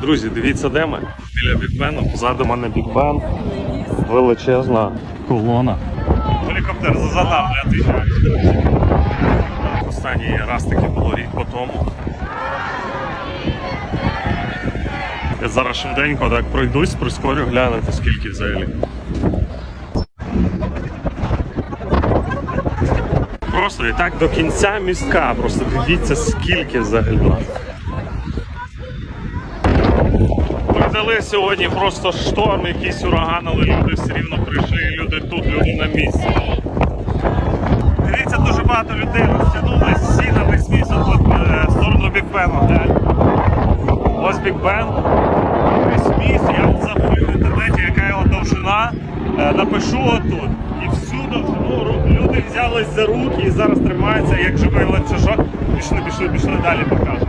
Друзі, дивіться, де ми? Біля Бікбену. Позаду мене Бікбен. Величезна колона. Гелікоптер зазадав, я відповідаю. Останній раз таки було рік по тому. Я зараз швиденько так пройдусь, прискорю глянути, скільки взагалі. Просто і так до кінця містка. Просто дивіться, скільки взагалі. Передали сьогодні просто шторм, якийсь ураган, але люди все рівно прийшли, люди тут, люди на місці. Дивіться, дуже багато людей розтягнулись всі на весь тут е, в сторону Бікбену. Ось Бікбен. Весь міст, я от забув в інтернеті, яка його довжина. Е, Напишу отут. І всю довжину люди взялись за руки і зараз тримаються, як живий ланцюжок. Пішли, пішли, пішли далі покажу.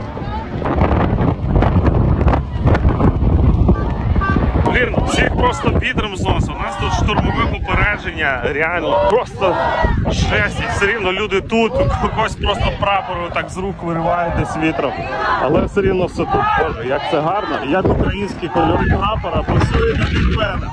Просто вітром зносить. У нас тут штурмове попередження, реально просто жесть. Все рівно люди тут, когось просто прапор так з рук виривають десь вітром. Але все рівно все тут. Боже, як це гарно. Як українські кольори прапора працюють на Бікбена.